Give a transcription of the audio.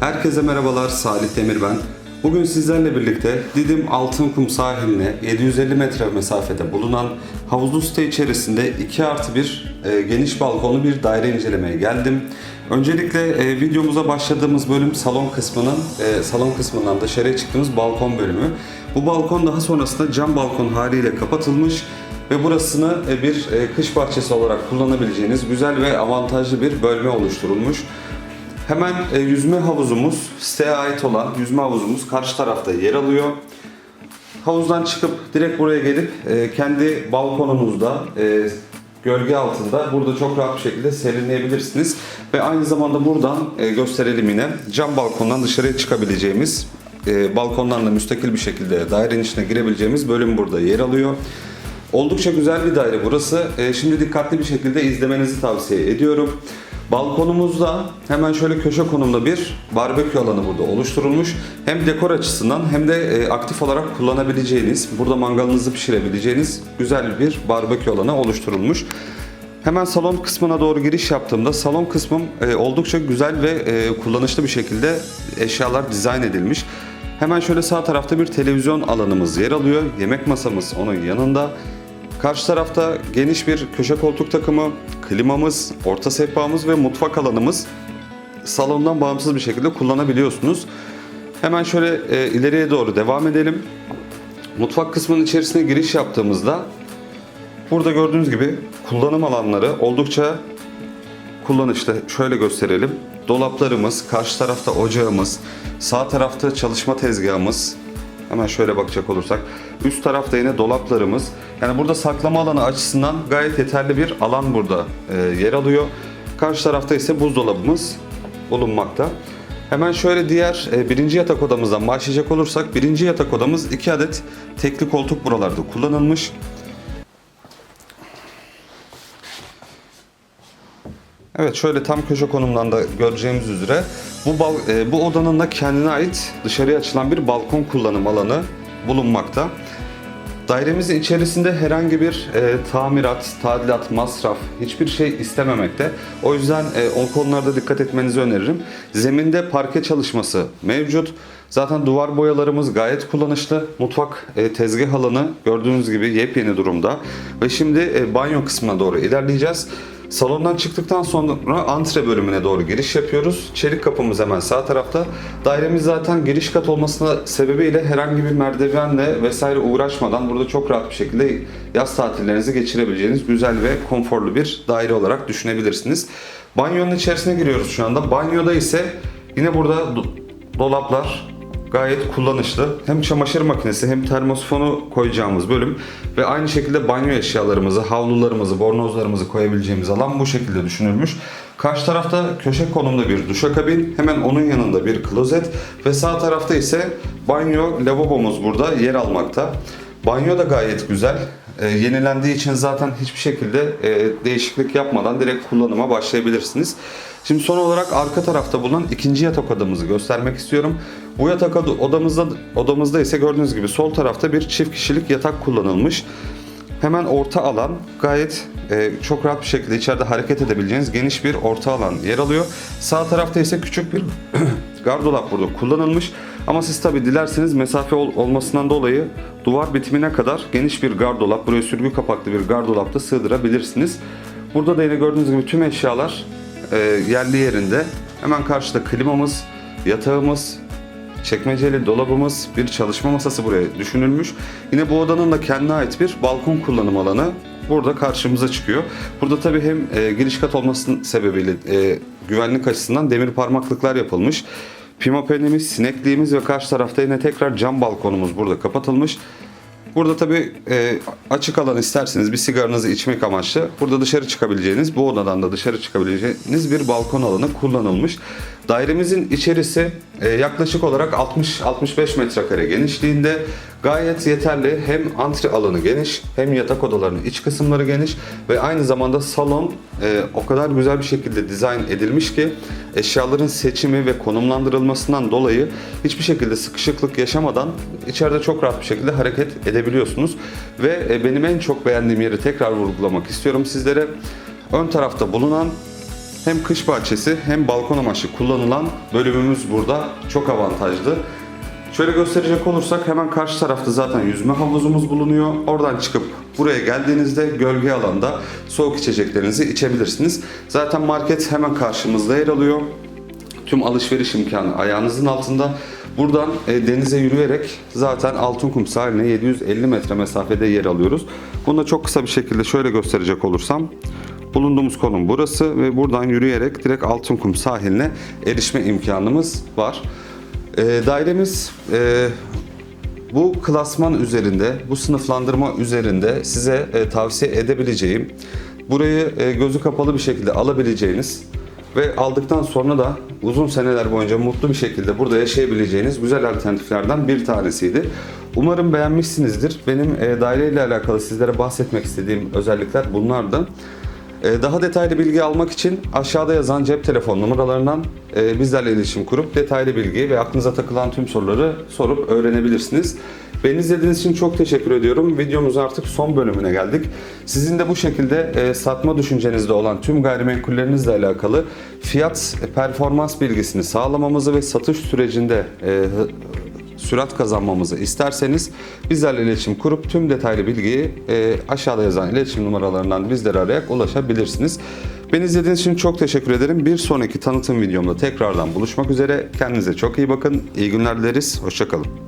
Herkese merhabalar, Salih Demir ben. Bugün sizlerle birlikte Didim Altınkum sahiline 750 metre mesafede bulunan havuzlu site içerisinde 2 artı 1 e, geniş balkonlu bir daire incelemeye geldim. Öncelikle e, videomuza başladığımız bölüm salon kısmının, e, salon kısmından dışarıya çıktığımız balkon bölümü. Bu balkon daha sonrasında cam balkon haliyle kapatılmış ve burasını e, bir e, kış bahçesi olarak kullanabileceğiniz güzel ve avantajlı bir bölme oluşturulmuş. Hemen e, yüzme havuzumuz, siteye ait olan yüzme havuzumuz karşı tarafta yer alıyor. Havuzdan çıkıp direkt buraya gelip e, kendi balkonunuzda e, gölge altında burada çok rahat bir şekilde serinleyebilirsiniz. Ve aynı zamanda buradan e, gösterelim yine cam balkondan dışarıya çıkabileceğimiz e, balkondan da müstakil bir şekilde dairenin içine girebileceğimiz bölüm burada yer alıyor. Oldukça güzel bir daire burası. E, şimdi dikkatli bir şekilde izlemenizi tavsiye ediyorum. Balkonumuzda hemen şöyle köşe konumda bir barbekü alanı burada oluşturulmuş. Hem dekor açısından hem de e, aktif olarak kullanabileceğiniz, burada mangalınızı pişirebileceğiniz güzel bir barbekü alanı oluşturulmuş. Hemen salon kısmına doğru giriş yaptığımda salon kısmım e, oldukça güzel ve e, kullanışlı bir şekilde eşyalar dizayn edilmiş. Hemen şöyle sağ tarafta bir televizyon alanımız yer alıyor. Yemek masamız onun yanında. Karşı tarafta geniş bir köşe koltuk takımı, klimamız, orta sehpamız ve mutfak alanımız salondan bağımsız bir şekilde kullanabiliyorsunuz. Hemen şöyle e, ileriye doğru devam edelim. Mutfak kısmının içerisine giriş yaptığımızda burada gördüğünüz gibi kullanım alanları oldukça kullanışlı. Şöyle gösterelim. Dolaplarımız, karşı tarafta ocağımız, sağ tarafta çalışma tezgahımız. Hemen şöyle bakacak olursak. Üst tarafta yine dolaplarımız. Yani burada saklama alanı açısından gayet yeterli bir alan burada e, yer alıyor. Karşı tarafta ise buzdolabımız bulunmakta. Hemen şöyle diğer e, birinci yatak odamızdan başlayacak olursak birinci yatak odamız iki adet tekli koltuk buralarda kullanılmış. Evet şöyle tam köşe konumdan da göreceğimiz üzere bu bal, e, bu odanın da kendine ait dışarıya açılan bir balkon kullanım alanı bulunmakta. Dairemizin içerisinde herhangi bir e, tamirat, tadilat, masraf hiçbir şey istememekte. O yüzden e, o konularda dikkat etmenizi öneririm. Zeminde parke çalışması mevcut. Zaten duvar boyalarımız gayet kullanışlı. Mutfak e, tezgah alanı gördüğünüz gibi yepyeni durumda. Ve şimdi e, banyo kısmına doğru ilerleyeceğiz. Salondan çıktıktan sonra antre bölümüne doğru giriş yapıyoruz. Çelik kapımız hemen sağ tarafta. Dairemiz zaten giriş kat olmasına sebebiyle herhangi bir merdivenle vesaire uğraşmadan burada çok rahat bir şekilde yaz tatillerinizi geçirebileceğiniz güzel ve konforlu bir daire olarak düşünebilirsiniz. Banyonun içerisine giriyoruz şu anda. Banyoda ise yine burada do- dolaplar, gayet kullanışlı. Hem çamaşır makinesi hem termosifonu koyacağımız bölüm ve aynı şekilde banyo eşyalarımızı, havlularımızı, bornozlarımızı koyabileceğimiz alan bu şekilde düşünülmüş. Karşı tarafta köşe konumda bir duşakabin, hemen onun yanında bir klozet ve sağ tarafta ise banyo, lavabomuz burada yer almakta. Banyo da gayet güzel. Ee, yenilendiği için zaten hiçbir şekilde e, değişiklik yapmadan direkt kullanıma başlayabilirsiniz. Şimdi son olarak arka tarafta bulunan ikinci yatak odamızı göstermek istiyorum. Bu yatak oda- odamızda odamızda ise gördüğünüz gibi sol tarafta bir çift kişilik yatak kullanılmış. Hemen orta alan gayet e, çok rahat bir şekilde içeride hareket edebileceğiniz geniş bir orta alan yer alıyor. Sağ tarafta ise küçük bir gardırop burada kullanılmış. Ama siz tabi dilerseniz mesafe ol- olmasından dolayı duvar bitimine kadar geniş bir gardırop, buraya sürgü kapaklı bir gardırop da sığdırabilirsiniz. Burada da yine gördüğünüz gibi tüm eşyalar e, yerli yerinde. Hemen karşıda klimamız, yatağımız, çekmeceli dolabımız, bir çalışma masası buraya düşünülmüş. Yine bu odanın da kendine ait bir balkon kullanım alanı burada karşımıza çıkıyor. Burada tabii hem e, giriş kat olmasının sebebiyle e, güvenlik açısından demir parmaklıklar yapılmış. Pimapenimiz, sinekliğimiz ve karşı tarafta yine tekrar cam balkonumuz burada kapatılmış. Burada tabii e, açık alan isterseniz bir sigaranızı içmek amaçlı burada dışarı çıkabileceğiniz, bu odadan da dışarı çıkabileceğiniz bir balkon alanı kullanılmış. Dairemizin içerisi e, yaklaşık olarak 60-65 metrekare genişliğinde gayet yeterli. Hem antre alanı geniş hem yatak odalarının iç kısımları geniş ve aynı zamanda salon e, o kadar güzel bir şekilde dizayn edilmiş ki eşyaların seçimi ve konumlandırılmasından dolayı hiçbir şekilde sıkışıklık yaşamadan içeride çok rahat bir şekilde hareket edebiliyorsunuz. Ve e, benim en çok beğendiğim yeri tekrar vurgulamak istiyorum sizlere. Ön tarafta bulunan hem kış bahçesi hem balkon amaçlı kullanılan bölümümüz burada çok avantajlı. Şöyle gösterecek olursak hemen karşı tarafta zaten yüzme havuzumuz bulunuyor. Oradan çıkıp buraya geldiğinizde gölge alanda soğuk içeceklerinizi içebilirsiniz. Zaten market hemen karşımızda yer alıyor. Tüm alışveriş imkanı ayağınızın altında. Buradan e, denize yürüyerek zaten Altınkum sahiline 750 metre mesafede yer alıyoruz. Bunu da çok kısa bir şekilde şöyle gösterecek olursam bulunduğumuz konum burası ve buradan yürüyerek direkt Altınkum sahiline erişme imkanımız var. E, dairemiz e, bu klasman üzerinde, bu sınıflandırma üzerinde size e, tavsiye edebileceğim, burayı e, gözü kapalı bir şekilde alabileceğiniz ve aldıktan sonra da uzun seneler boyunca mutlu bir şekilde burada yaşayabileceğiniz güzel alternatiflerden bir tanesiydi. Umarım beğenmişsinizdir. Benim e, daireyle alakalı sizlere bahsetmek istediğim özellikler bunlardı. Ee, Daha detaylı bilgi almak için aşağıda yazan cep telefon numaralarından e, bizlerle iletişim kurup detaylı bilgi ve aklınıza takılan tüm soruları sorup öğrenebilirsiniz. Beni izlediğiniz için çok teşekkür ediyorum. Videomuzun artık son bölümüne geldik. Sizin de bu şekilde e, satma düşüncenizde olan tüm gayrimenkullerinizle alakalı fiyat performans bilgisini sağlamamızı ve satış sürecinde e, sürat kazanmamızı isterseniz bizlerle iletişim kurup tüm detaylı bilgiyi e, aşağıda yazan iletişim numaralarından bizlere arayarak ulaşabilirsiniz. Beni izlediğiniz için çok teşekkür ederim. Bir sonraki tanıtım videomda tekrardan buluşmak üzere. Kendinize çok iyi bakın. İyi günler dileriz. Hoşçakalın.